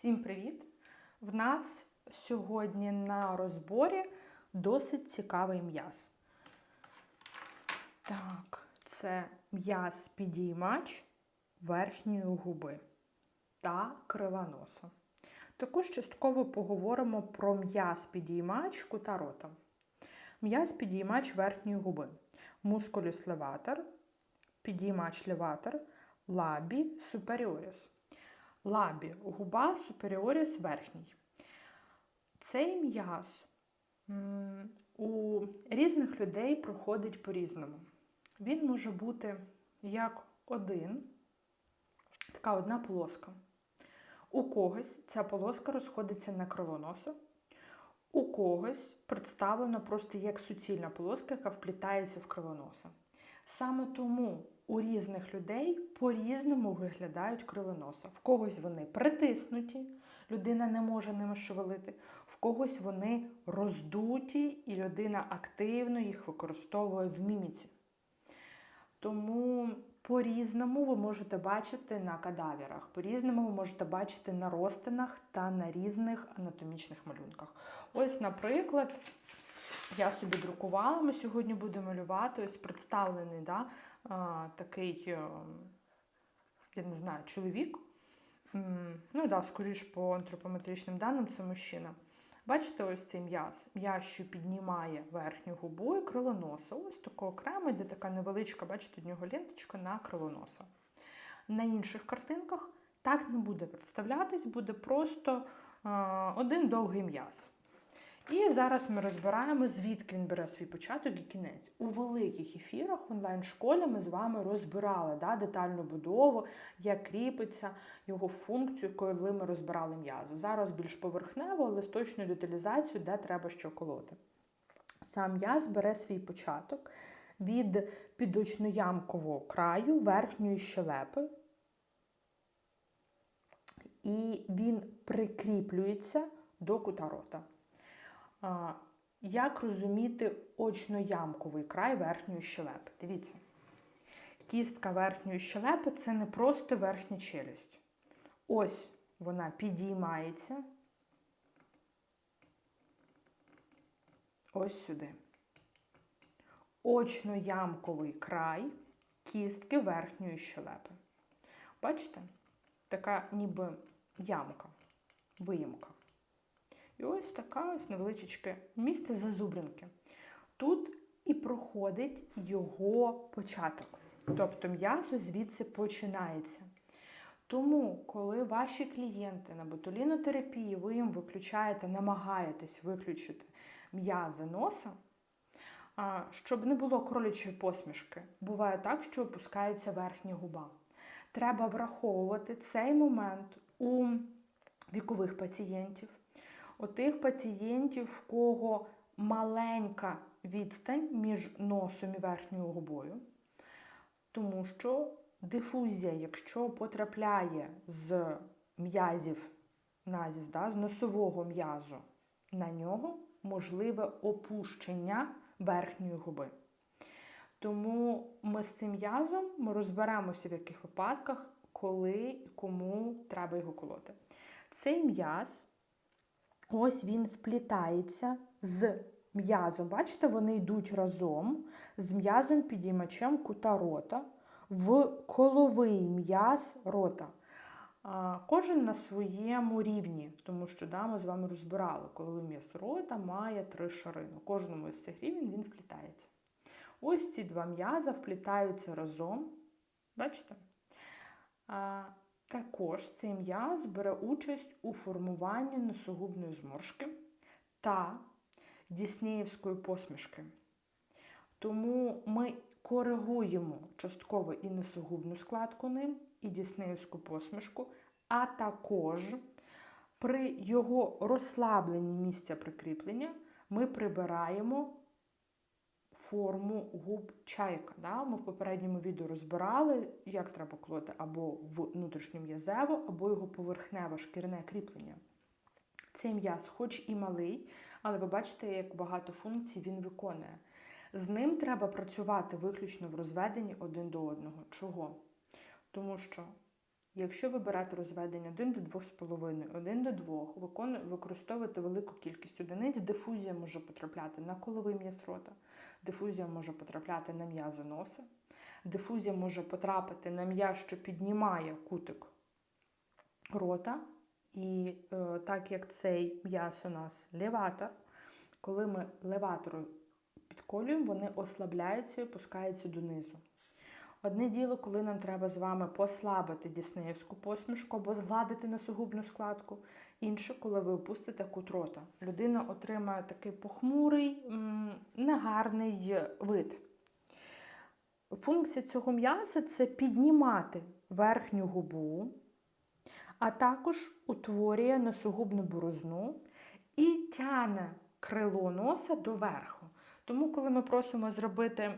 Всім привіт! В нас сьогодні на розборі досить цікавий м'яз. Так, це м'яз підіймач верхньої губи та крила носа. Також частково поговоримо про м'яз підіймач кута рота. М'яз підіймач верхньої губи. Мускулюс леватор, підіймач леватор, лабі суперіоріс. Лабі губа суперіоріс верхній. Цей м'яз у різних людей проходить по-різному. Він може бути як один, така одна полоска. У когось ця полоска розходиться на крило носа, у когось представлено просто як суцільна полоска, яка вплітається в крило носа. Саме тому у різних людей по-різному виглядають крила носа. В когось вони притиснуті, людина не може ними шевелити, в когось вони роздуті, і людина активно їх використовує в міміці. Тому по-різному ви можете бачити на кадавірах, по-різному ви можете бачити на розтинах та на різних анатомічних малюнках. Ось, наприклад, я собі друкувала, ми сьогодні будемо малювати ось представлений да, такий, е, я не знаю, чоловік. Ну да, скоріш по антропометричним даним, це мужчина. Бачите, ось цей м'яз. М'яз, що піднімає верхню губу і крило носа. Ось таке окремо, де така невеличка, бачите, у нього ленточка на крило носа. На інших картинках так не буде представлятись, буде просто а, один довгий м'яз. І зараз ми розбираємо, звідки він бере свій початок і кінець. У великих ефірах в онлайн-школі ми з вами розбирали да, детальну будову, як кріпиться його функцію, коли ми розбирали м'язи. Зараз більш поверхнево, але з точною деталізацією, де треба що колоти. Сам м'яз бере свій початок від підочноямкового краю верхньої щелепи, і він прикріплюється до кута рота. Як розуміти очноямковий край верхньої щелепи? Дивіться, кістка верхньої щелепи це не просто верхня челюсть. Ось вона підіймається. Ось сюди. Очноямковий край кістки верхньої щелепи. Бачите? Така ніби ямка, виїмка. І ось така ось невеличке місце зазубринки. Тут і проходить його початок. Тобто м'ясо звідси починається. Тому, коли ваші клієнти на ботулінотерапії, ви їм виключаєте, намагаєтесь виключити м'язи носа, щоб не було кролячої посмішки, буває так, що опускається верхня губа. Треба враховувати цей момент у вікових пацієнтів, у тих пацієнтів, в кого маленька відстань між носом і верхньою губою, тому що дифузія, якщо потрапляє з м'язів назіс, да, з носового м'язу на нього, можливе опущення верхньої губи. Тому ми з цим м'язом ми розберемося, в яких випадках, коли і кому треба його колоти. Цей м'яз, ось він вплітається з м'язом. Бачите, вони йдуть разом з м'язом підіймачем кута рота в коловий м'яз рота. Кожен на своєму рівні, тому що да, ми з вами розбирали, коловий м'яз рота має три шари. На кожному з цих рівень він вплітається. Ось ці два м'яза вплітаються разом. Бачите? Також цей м'яз бере участь у формуванні носогубної зморшки та діснеївської посмішки. Тому ми коригуємо частково і носогубну складку ним, і діснеївську посмішку, а також при його розслабленні місця прикріплення ми прибираємо форму губ чайка. Да? Ми в попередньому відео розбирали, як треба колоти або в внутрішньом'язево, або його поверхневе шкірне кріплення. Цей м'яз, хоч і малий, але ви бачите, як багато функцій він виконує. З ним треба працювати виключно в розведенні один до одного. Чого? Тому що Якщо ви берете розведення 1 до 2,5, 1 до 2, викону- використовуєте велику кількість одиниць, дифузія може потрапляти на коловий м'яз рота, дифузія може потрапляти на м'язи носа, дифузія може потрапити на м'яз, що піднімає кутик рота. І е, так як цей м'яз у нас леватор, коли ми леватору підколюємо, вони ослабляються і опускаються донизу. Одне діло, коли нам треба з вами послабити діснеївську посмішку або згладити носогубну складку. Інше, коли ви опустите кут рота. Людина отримає такий похмурий, негарний вид. Функція цього м'яса це піднімати верхню губу, а також утворює носогубну борозну і тяне крило носа доверху. Тому, коли ми просимо зробити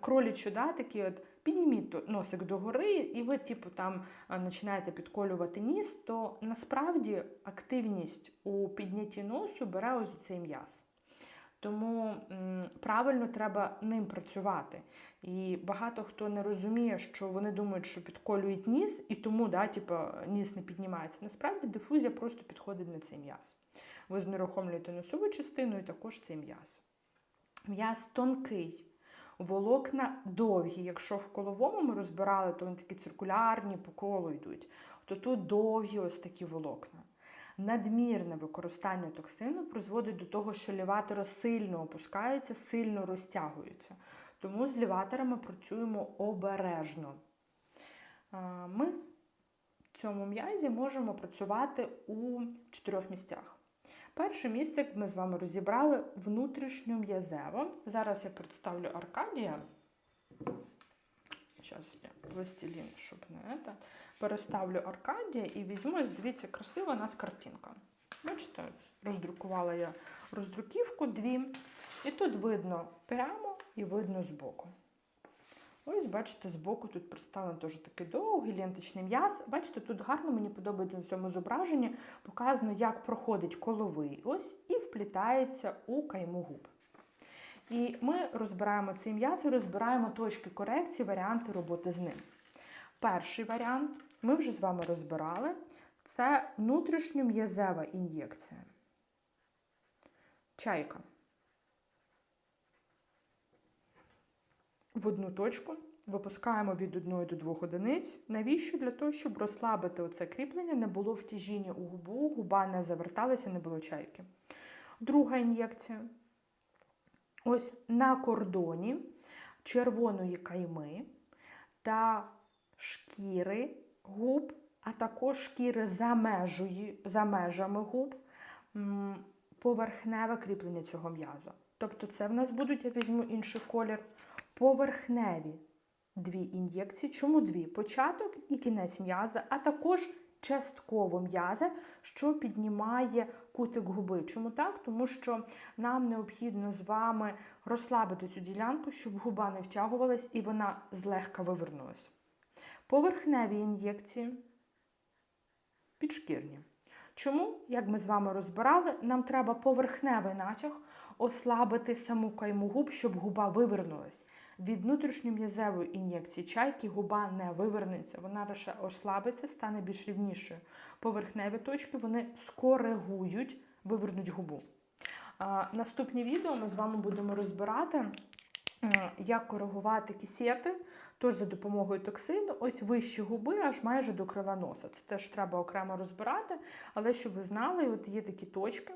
кролічу, да, такий от підніміть носик догори, і ви, типу, там починаєте підколювати ніс, то насправді активність у піднятті носу бере ось цей м'яз. Тому правильно треба ним працювати. І багато хто не розуміє, що вони думають, що підколюють ніс, і тому да, типу, ніс не піднімається. Насправді дифузія просто підходить на цей м'яз. Ви знерухомлюєте носову частину і також цей м'яз. М'яз тонкий, волокна довгі. Якщо в коловому ми розбирали, то вони такі циркулярні по колу йдуть, то тут довгі ось такі волокна. Надмірне використання токсину призводить до того, що ліватори сильно опускаються, сильно розтягуються. Тому з ліваторами працюємо обережно. Ми в цьому м'язі можемо працювати у чотирьох місцях. Перше місце, ми з вами розібрали, внутрішньом'язево. Зараз я представлю Аркадія. Зараз я пластилін, щоб не це. Переставлю Аркадія і візьму, дивіться, красива у нас картинка. Бачите, роздрукувала я роздруківку дві. І тут видно прямо і видно збоку. Ось, бачите, збоку тут представлено теж такий довгий ленточний м'яз. Бачите, тут гарно мені подобається на цьому зображенні. Показано, як проходить коловий ось і вплітається у кайму губ. І ми розбираємо цей м'яз і розбираємо точки корекції, варіанти роботи з ним. Перший варіант ми вже з вами розбирали. Це внутрішньом'язева ін'єкція. Чайка. В одну точку випускаємо від 1 до 2 одиниць. Навіщо? Для того, щоб розслабити оце кріплення, не було втяжіння у губу, губа не заверталася, не було чайки. Друга ін'єкція. Ось на кордоні червоної кайми та шкіри губ, а також шкіри за, межою, за межами губ, поверхневе кріплення цього м'яза. Тобто це в нас будуть, я візьму інший колір, поверхневі дві ін'єкції. Чому дві? Початок і кінець м'яза, а також частково м'яза, що піднімає кутик губи. Чому так? Тому що нам необхідно з вами розслабити цю ділянку, щоб губа не втягувалась і вона злегка вивернулась. Поверхневі ін'єкції підшкірні. Чому, як ми з вами розбирали, нам треба поверхневий натяг ослабити саму кайму губ, щоб губа вивернулась. Від внутрішньом'язевої ін'єкції чайки губа не вивернеться, вона лише ослабиться, стане більш рівнішою. Поверхневі точки вони скоригують, вивернуть губу. Наступні відео ми з вами будемо розбирати, як коригувати кісети, тож за допомогою токсину, ось вищі губи, аж майже до крила носа. Це теж треба окремо розбирати, але щоб ви знали, от є такі точки,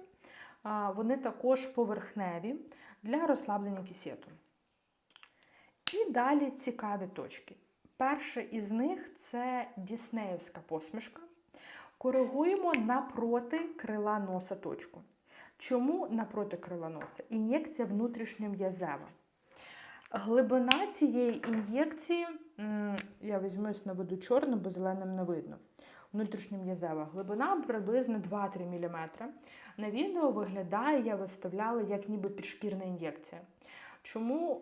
вони також поверхневі для розслаблення кісету. І далі цікаві точки. Перша із них це діснеївська посмішка. Коригуємо напроти крила носа точку. Чому напроти крила носа? Ін'єкція внутрішньом'язева. Глибина цієї ін'єкції, я візьмусь наведу чорним, бо зеленим не видно. Внутрішньом'язева глибина приблизно 2-3 мм. На відео виглядає, я виставляла як ніби підшкірна ін'єкція. Чому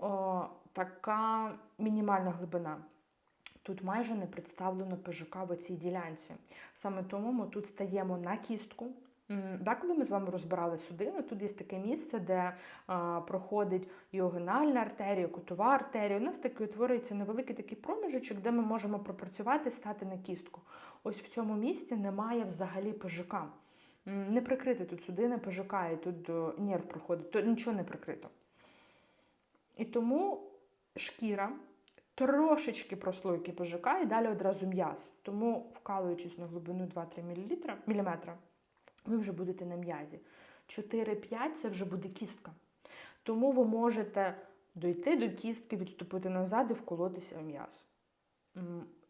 така мінімальна глибина? Тут майже не представлено ПЖК в цій ділянці. Саме тому ми тут стаємо на кістку, Да, коли ми з вами розбирали судини, тут є таке місце, де а, проходить іогенальна артерія, кутова артерія. У нас такий утворюється невеликий такий проміжочок, де ми можемо пропрацювати, стати на кістку. Ось в цьому місці немає взагалі ПЖК. М, Не прикрити тут судини ПЖК, і тут е, нерв проходить, то нічого не прикрито. І тому шкіра трошечки прослойки ПЖК і далі одразу м'яз. Тому, вкалуючись на глибину 2-3 мл, міліметра, ви вже будете на м'язі. 4-5 це вже буде кістка. Тому ви можете дойти до кістки, відступити назад і вколотися в м'яз.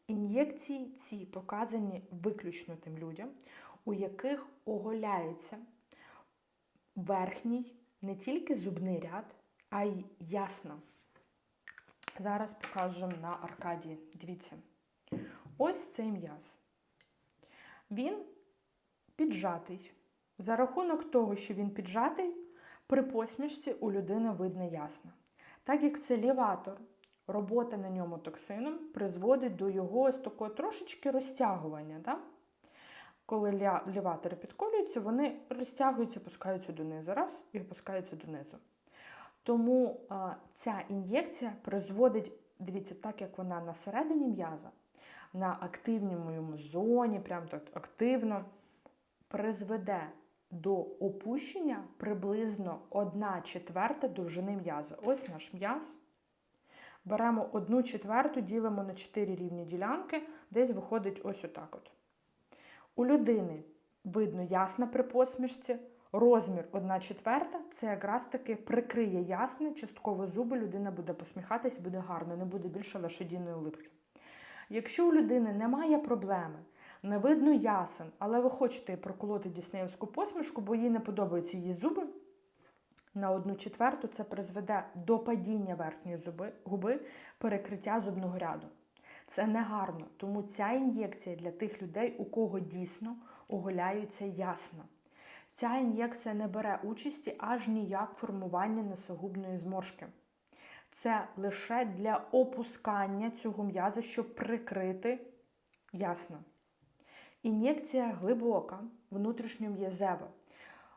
Ін'єкції ці показані виключно тим людям, у яких оголяється верхній не тільки зубний ряд, а й ясна. Зараз покажемо на аркадії. Дивіться. Ось цей м'яз. Він піджатий. За рахунок того, що він піджатий, при посмішці у людини видно ясно. Так як це ліватор, робота на ньому токсином призводить до його ось такого трошечки розтягування. Да? Коли ліватори підколюються, вони розтягуються, опускаються донизу. Раз і опускаються донизу. Тому ця ін'єкція призводить, дивіться, так як вона на середині м'яза, на активному йому зоні, прям так активно, призведе до опущення приблизно 1 четверта довжини м'яза. Ось наш м'яз. Беремо 1 четверту, ділимо на 4 рівні ділянки, десь виходить ось отак. от. У людини видно ясно при посмішці, розмір 1 четверта це якраз таки прикриє ясне, частково зуби, людина буде посміхатись, буде гарно, не буде більше лошадіної улипки. Якщо у людини немає проблеми, не видно ясен, але ви хочете проколоти діснеївську посмішку, бо їй не подобаються її зуби, на одну четверту це призведе до падіння верхньої зуби, губи, перекриття зубного ряду. Це не гарно, тому ця ін'єкція для тих людей, у кого дійсно оголяються ясно. Ця ін'єкція не бере участі аж ніяк формування носогубної зморшки. Це лише для опускання цього м'яза, щоб прикрити ясно. Ін'єкція глибока, внутрішньом'язева.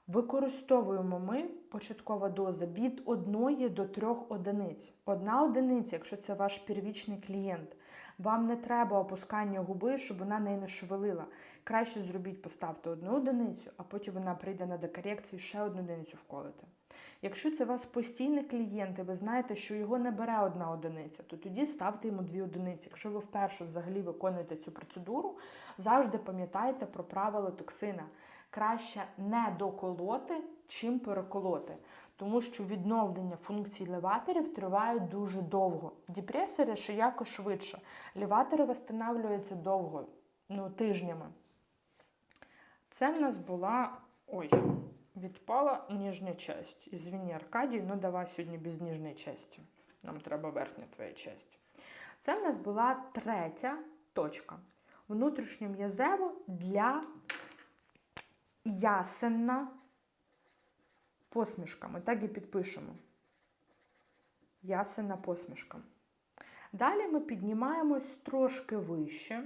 Використовуємо ми початкова доза від 1 до 3 одиниць. Одна одиниця, якщо це ваш первічний клієнт. Вам не треба опускання губи, щоб вона неї не шевелила. Краще зробіть, поставте одну одиницю, а потім вона прийде на декорекцію ще одну одиницю вколите. Якщо це вас постійний клієнт, і ви знаєте, що його не бере одна одиниця, то тоді ставте йому дві одиниці. Якщо ви вперше взагалі виконуєте цю процедуру, завжди пам'ятайте про правила токсина. Краще не доколоти, чим переколоти. Тому що відновлення функцій леваторів триває дуже довго. Депресори ще якось швидше. Леватори встановлюються довго, ну, тижнями. Це в нас була. Ой, відпала нижня часть. Ізвіні, Аркадій, ну давай сьогодні без ніжної часті. Нам треба верхня твоя часть. Це в нас була третя точка. Внутрішньом'язево для ясенна посмішка. Ми так і підпишемо. Ясенна посмішка. Далі ми піднімаємось трошки вище.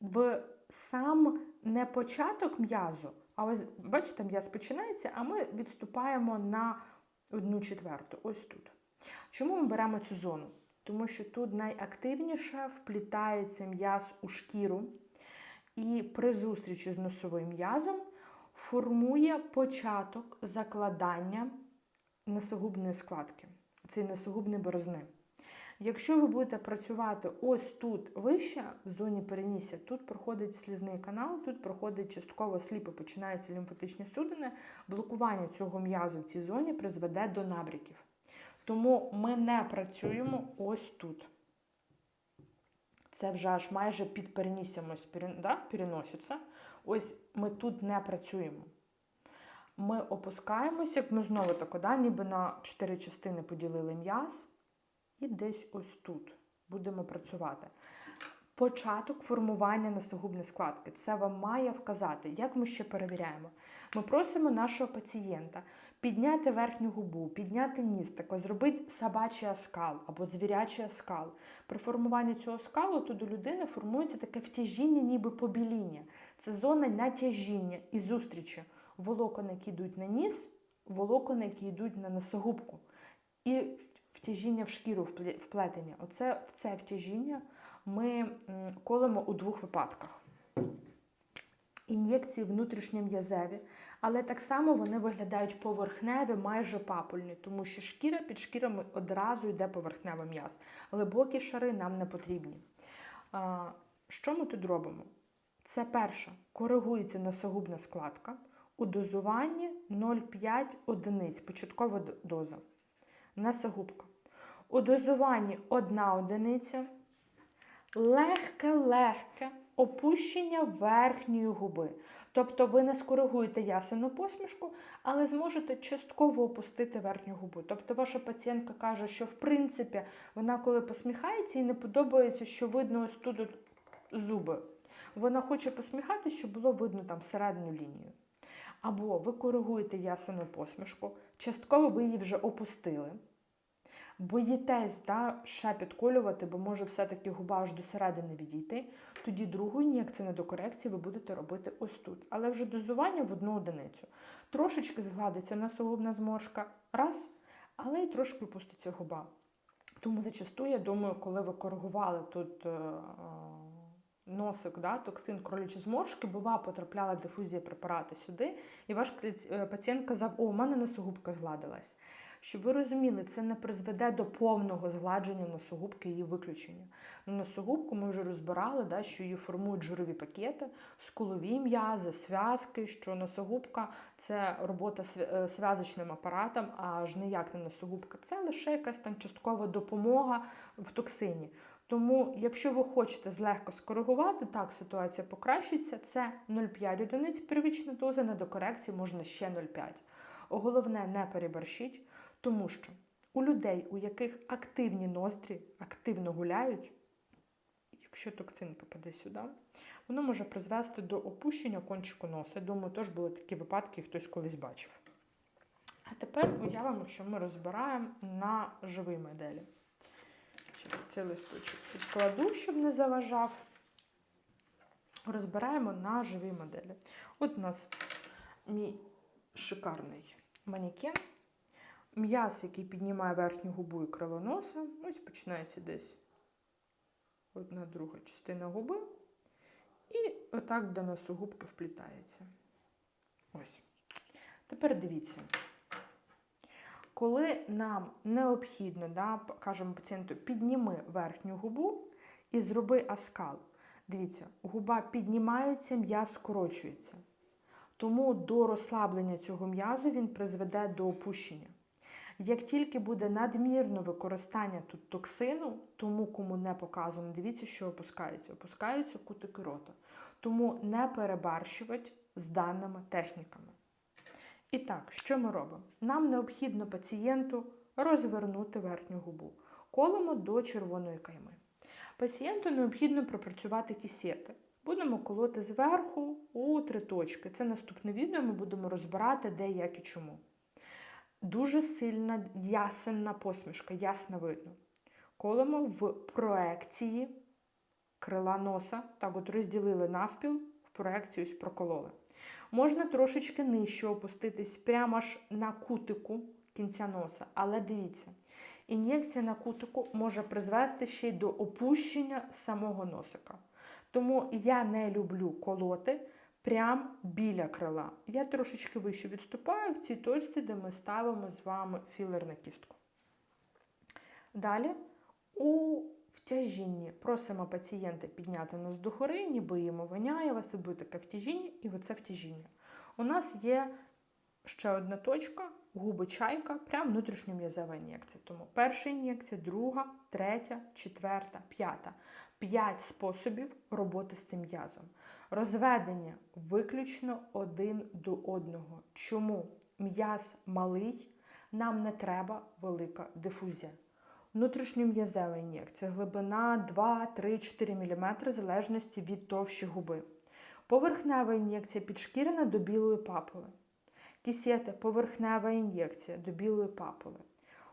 В сам не початок м'язу, а ось, бачите, м'яз починається, а ми відступаємо на одну четверту. Ось тут. Чому ми беремо цю зону? Тому що тут найактивніше вплітається м'яз у шкіру, і при зустрічі з носовим м'язом формує початок закладання носогубної складки, цієї носогубної борозни. Якщо ви будете працювати ось тут вище, в зоні перенісся, тут проходить слізний канал, тут проходить частково сліпо, починаються лімфатичні судини, блокування цього м'язу в цій зоні призведе до набріків. Тому ми не працюємо ось тут. Це вже аж майже під перенісся да, переноситься. Ось ми тут не працюємо. Ми опускаємося, як ми знову так, да, ніби на чотири частини поділили м'яз. І десь ось тут будемо працювати. Початок формування носогубної складки. Це вам має вказати. Як ми ще перевіряємо? Ми просимо нашого пацієнта підняти верхню губу, підняти ніс, тако, зробити собачий оскал або звірячий оскал. При формуванні цього скалу то до людини формується таке втяжіння, ніби побіління. Це зона натяжіння і зустрічі волокон, які йдуть на ніс, волокон, які йдуть на носогубку. І втяжіння в шкіру впле- вплетення. Оце в це втяжіння ми колемо у двох випадках. Ін'єкції внутрішньом'язеві, але так само вони виглядають поверхневі, майже папульні, тому що шкіра під шкірами одразу йде поверхневий м'яз. Глибокі шари нам не потрібні. Що ми тут робимо? Це перше, коригується носогубна складка у дозуванні 0,5 одиниць, початкова доза. Носогубка. У дозуванні 1 одиниця, легке-легке опущення верхньої губи. Тобто ви не скоригуєте ясену посмішку, але зможете частково опустити верхню губу. Тобто ваша пацієнтка каже, що в принципі вона коли посміхається, їй не подобається, що видно ось тут зуби. Вона хоче посміхатися, щоб було видно там середню лінію. Або ви коригуєте ясену посмішку, частково ви її вже опустили. Боїтесь да, ще підколювати, бо може все-таки губа аж до середини відійти. Тоді другу ін'єкцію на докорекції ви будете робити ось тут. Але вже дозування в одну одиницю. Трошечки згладиться носогубна зморшка, раз, але й трошки опуститься губа. Тому зачасту, я думаю, коли ви коригували тут е, е, носик, да, токсин кролячі зморшки, бува, потрапляла дифузія препарату сюди, і ваш е, пацієнт казав, о, у мене носогубка згладилась. Щоб ви розуміли, це не призведе до повного згладження носогубки і її виключення. Ну, носогубку ми вже розбирали, да, що її формують жирові пакети, скулові м'язи, зв'язки, що носогубка це робота е, зв'язочним апаратом, аж ніяк не носогубка. Це лише якась там часткова допомога в токсині. Тому, якщо ви хочете злегка скоригувати, так ситуація покращиться. Це 0,5 одиниць первічна доза, на докорекції можна ще 0,5. Головне, не переборщіть, тому що у людей, у яких активні ноздрі, активно гуляють, якщо токсин попаде сюди, воно може призвести до опущення кончику носа. Думаю, теж були такі випадки, хтось колись бачив. А тепер уявимо, що ми розбираємо на живій моделі. Цей листочок підкладу, щоб не заважав. Розбираємо на живій моделі. От у нас мій шикарний манікен. М'яз, який піднімає верхню губу і крило носа. Ось починається десь одна друга частина губи. І отак до носогубки вплітається. Ось. Тепер дивіться. Коли нам необхідно, да, кажемо пацієнту, підніми верхню губу і зроби аскал. Дивіться, губа піднімається, м'яз скорочується. Тому до розслаблення цього м'язу він призведе до опущення. Як тільки буде надмірне використання тут токсину, тому кому не показано, дивіться, що опускається. Опускаються кутики рота. Тому не перебарщувати з даними техніками. І так, що ми робимо? Нам необхідно пацієнту розвернути верхню губу. Колемо до червоної кайми. Пацієнту необхідно пропрацювати кісети. Будемо колоти зверху у три точки. Це наступне відео ми будемо розбирати, де, як і чому. Дуже сильна ясенна посмішка, ясно видно. Колемо в проекції крила носа, так от розділили навпіл, в проекцію ось прокололи. Можна трошечки нижче опуститись, прямо аж на кутику кінця носа. Але дивіться, ін'єкція на кутику може призвести ще й до опущення самого носика. Тому я не люблю колоти прямо біля крила. Я трошечки вище відступаю в цій точці, де ми ставимо з вами філер на кістку. Далі у втяжінні просимо пацієнта підняти нос догори, ніби йому воняє, у вас тут буде таке втяжіння і оце втяжіння. У нас є ще одна точка, губи чайка, прям внутрішньом'язова ін'єкція. Тому перша ін'єкція, друга, третя, четверта, п'ята. П'ять способів роботи з цим м'язом. Розведення виключно один до одного. Чому м'яз малий, нам не треба велика дифузія. Внутрішньом'язева ін'єкція, глибина 2, 3, 4 мм в залежності від товщі губи. Поверхнева ін'єкція підшкірена до білої папули. Кісета поверхнева ін'єкція до білої папули.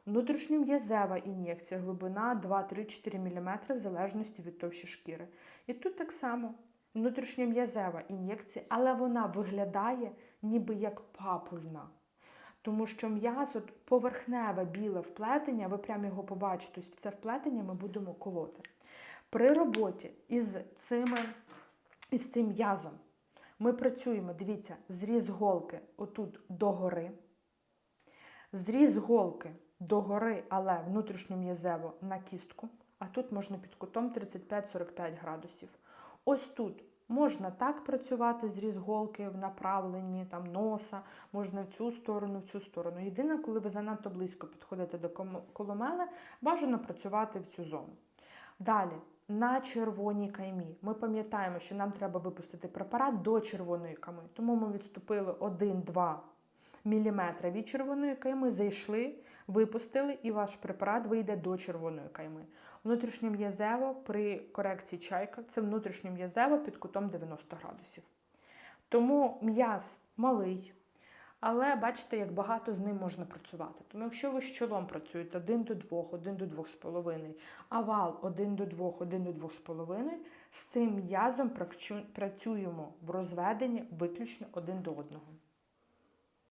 Внутрішньом'язева ін'єкція, глибина 2, 3, 4 мм в залежності від товщі шкіри. І тут так само внутрішньом'язева ін'єкція, але вона виглядає ніби як папульна. Тому що м'ясо поверхневе біле вплетення, ви прямо його побачите, ось це вплетення ми будемо колоти. При роботі із, цими, із цим м'язом ми працюємо, дивіться, зріз голки отут догори, зріз голки догори, але внутрішньом'язево на кістку, а тут можна під кутом 35-45 градусів. Ось тут можна так працювати, зріз голки в направленні там, носа, можна в цю сторону, в цю сторону. Єдине, коли ви занадто близько підходите до коломели, бажано працювати в цю зону. Далі, на червоній каймі. Ми пам'ятаємо, що нам треба випустити препарат до червоної кайми. Тому ми відступили 1-2 мм від червоної кайми, зайшли, випустили, і ваш препарат вийде до червоної кайми. Внутрішньом'язево при корекції чайка це внутрішньом'язево під кутом 90 градусів. Тому м'яз малий, але бачите, як багато з ним можна працювати. Тому якщо ви з чолом працюєте 1 до 2, 1 до 2,5, а вал 1 до 2, 1 до 2,5, з цим м'язом працюємо в розведенні виключно один до одного.